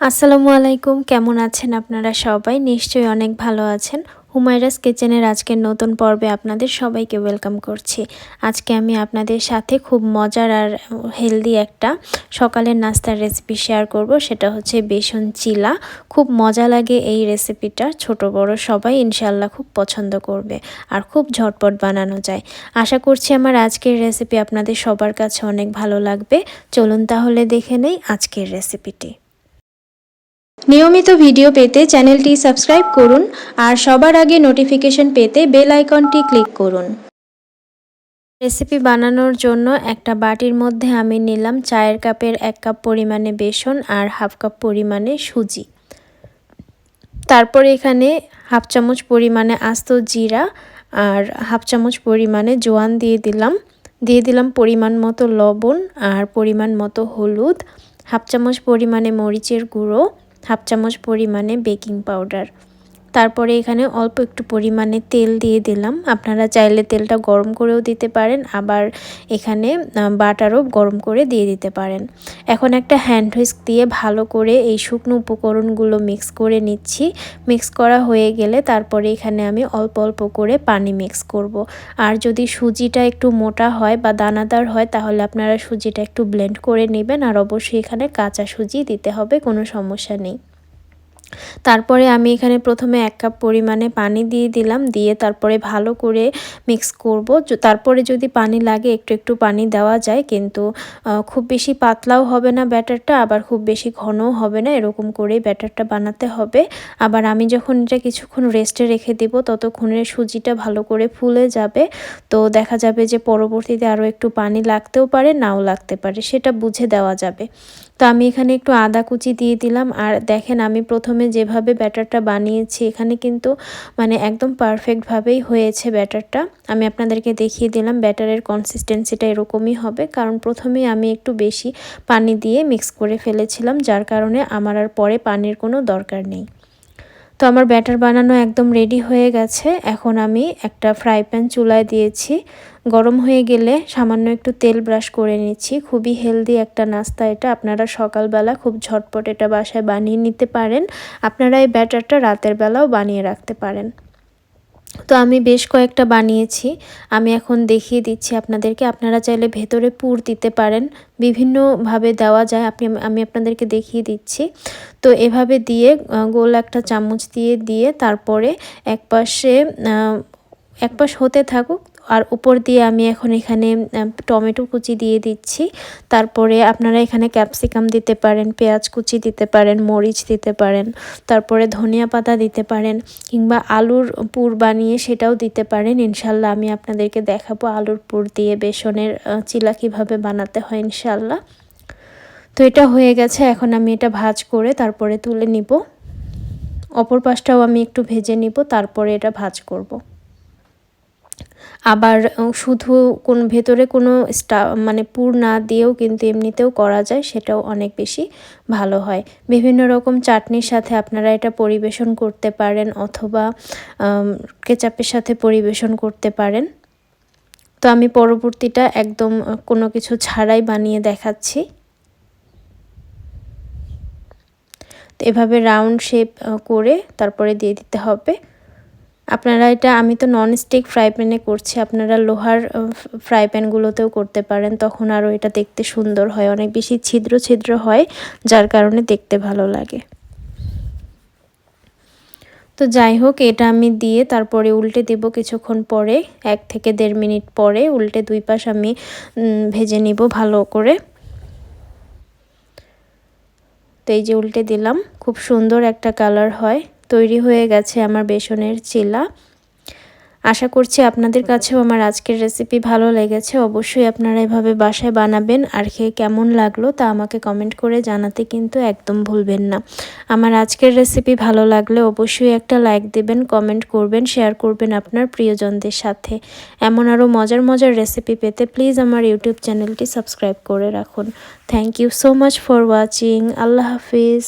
আসসালামু আলাইকুম। কেমন আছেন আপনারা সবাই? নিশ্চয়ই অনেক ভালো আছেন। হুমায়রাস কিচেনের আজকের নতুন পর্বে আপনাদের সবাইকে ওয়েলকাম করছি। আজকে আমি আপনাদের সাথে খুব মজার আর হেলদি একটা সকালের নাস্তার রেসিপি শেয়ার করব। সেটা হচ্ছে বেসন চিলা। খুব মজা লাগে এই রেসিপিটা। ছোট, বড় সবাই ইনশাল্লাহ খুব পছন্দ করবে আর খুব ঝটপট বানানো যায়। আশা করছি আমার আজকের রেসিপি আপনাদের সবার কাছে অনেক ভালো লাগবে। চলুন তাহলে দেখে নেই আজকের রেসিপিটি। নিয়মিত ভিডিও পেতে চ্যানেলটি সাবস্ক্রাইব করুন আর সবার আগে নোটিফিকেশন পেতে বেল আইকনটি ক্লিক করুন। রেসিপি বানানোর জন্য একটা বাটির মধ্যে আমি নিলাম চায়ের কাপের এক কাপ পরিমাণে বেসন আর হাফ কাপ পরিমাণে সুজি। তারপর এখানে হাফ চামচ পরিমাণে আস্ত জিরা আর হাফ চামচ পরিমাণে জোয়ান দিয়ে দিলাম। দিয়ে দিলাম পরিমাণ মতো লবণ আর পরিমাণ মতো হলুদ, হাফ চামচ পরিমাণে মরিচের গুঁড়ো হাফ চামচ পরিমাণে বেকিং পাউডার। তারপরে এখানে অল্প একটু পরিমাণে তেল দিয়ে দিলাম। আপনারা চাইলে তেলটা গরম করেও দিতে পারেন, আবার এখানে বাটারও গরম করে দিয়ে দিতে পারেন। এখন একটা হ্যান্ড হুইস্ক দিয়ে ভালো করে এই শুকনো উপকরণগুলো মিক্স করে নিচ্ছি। মিক্স করা হয়ে গেলে তারপরে এখানে আমি অল্প অল্প করে পানি মিক্স করব। আর যদি সুজিটা একটু মোটা হয় বা দানাদার হয়, তাহলে আপনারা সুজিটা একটু ব্লেন্ড করে নেবেন, আর অবশ্যই এখানে কাঁচা সুজি দিতে হবে, কোনো সমস্যা নেই। তারপরে আমি এখানে প্রথমে এক কাপ পরিমাণে পানি দিয়ে দিলাম, দিয়ে তারপরে ভালো করে মিক্স করব। তারপরে যদি পানি লাগে, একটু একটু পানি দেওয়া যায়, কিন্তু খুব বেশি পাতলাও হবে না ব্যাটারটা, আবার খুব বেশি ঘনও হবে না, এরকম করেই ব্যাটারটা বানাতে হবে। আবার আমি যখন এটা কিছুক্ষণ রেস্টে রেখে দেব ততক্ষণের সুজিটা ভালো করে ফুলে যাবে। তো দেখা যাবে যে পরবর্তীতে আরও একটু পানি লাগতেও পারে, নাও লাগতে পারে, সেটা বুঝে দেওয়া যাবে। তো আমি এখানে একটু আদা কুচি দিয়ে দিলাম, আর দেখেন আমি প্রথমে যেভাবে ব্যাটারটা বানিয়েছি, এখানে কিন্তু মানে একদম পারফেক্টভাবেই হয়েছে ব্যাটারটা। আমি আপনাদেরকে দেখিয়ে দিলাম ব্যাটারের কনসিস্টেন্সিটা এরকমই হবে। কারণ প্রথমে আমি একটু বেশি পানি দিয়ে মিক্স করে ফেলেছিলাম, যার কারণে আমার আর পরে পানির কোনো দরকার নেই। তো আমার ব্যাটার বানানো একদম রেডি হয়ে গেছে। এখন আমি একটা ফ্রাই প্যান চুলায় দিয়েছি। গরম হয়ে গেলে সামান্য একটু তেল ব্রাশ করে নিচ্ছি। খুবই হেলদি একটা নাস্তা এটা। আপনারা সকালবেলা খুব ঝটপট এটা বাসায় বানিয়ে নিতে পারেন। আপনারা এই ব্যাটারটা রাতের বেলাও বানিয়ে রাখতে পারেন। তো আমি বেশ কয়েকটা বানিয়েছি। আমি এখন দেখিয়ে দিচ্ছি আপনাদেরকে। আপনারা চাইলে ভেতরে পুর দিতে পারেন। বিভিন্নভাবে দেওয়া যায়। আপনি, আমি আপনাদেরকে দেখিয়ে দিচ্ছি। তো এভাবে দিয়ে গোল একটা চামচ দিয়ে দিয়ে তারপরে একপাশে একপাশ হতে থাকুক আর উপর দিয়ে আমি এখন এখানে টমেটো কুচি দিয়ে দিচ্ছি। তারপরে আপনারা এখানে ক্যাপসিকাম দিতে পারেন, পেঁয়াজ কুচি দিতে পারেন, মরিচ দিতে পারেন, তারপরে ধনিয়া পাতা দিতে পারেন কিংবা আলুর পুর বানিয়ে সেটাও দিতে পারেন। ইনশাল্লাহ আমি আপনাদেরকে দেখাবো আলুর পুর দিয়ে বেসনের চিলা কীভাবে বানাতে হয় ইনশাল্লাহ তো এটা হয়ে গেছে, এখন আমি এটা ভাজ করে তারপরে তুলে নিব। অপর পাশটাও আমি একটু ভেজে নিব, তারপরে এটা ভাজ করব। আবার শুধু কোন ভেতরে কোনো স্টা মানে পুর না দিয়েও কিন্তু এমনিতেও করা যায়, সেটাও অনেক বেশি ভালো হয়। বিভিন্ন রকম চাটনির সাথে আপনারা এটা পরিবেশন করতে পারেন অথবা কেচাপের সাথে পরিবেশন করতে পারেন। তো আমি পরবর্তীটা একদম কোনো কিছু ছাড়াই বানিয়ে দেখাচ্ছি। তো এভাবে রাউন্ড শেপ করে তারপরে দিয়ে দিতে হবে। আপনারা এটা, আমি তো নন স্টিক ফ্রাই প্যানে করছি, আপনারা লোহার ফ্রাই প্যানগুলোতেও করতে পারেন, তখন আরও এটা দেখতে সুন্দর হয়, অনেক বেশি ছিদ্র ছিদ্র হয়, যার কারণে দেখতে ভালো লাগে। তো যাই হোক, এটা আমি দিয়ে তারপরে উল্টে দেব কিছুক্ষণ পরে, এক থেকে দেড় মিনিট পরে উল্টে দুই পাশ আমি ভেজে নিব ভালো করে। তো এই যে উল্টে দিলাম, খুব সুন্দর একটা কালার হয়। তৈরি হয়ে গেছে আমার বেসনের চিলা। আশা করছি আপনাদের কাছেও আমার আজকের রেসিপি ভালো লেগেছে। অবশ্যই আপনারা এভাবে বাসায় বানাবেন আর খেয়ে কেমন লাগল তা আমাকে কমেন্ট করে জানাতে কিন্তু একদম ভুলবেন না। আমার আজকের রেসিপি ভালো লাগলে অবশ্যই একটা লাইক দেবেন কমেন্ট করবেন শেয়ার করবেন আপনার প্রিয়জনদের সাথে। এমন আরও মজার মজার রেসিপি পেতে প্লিজ আমার ইউটিউব চ্যানেলটি সাবস্ক্রাইব করে রাখুন। Thank you so much for watching Allah Hafiz.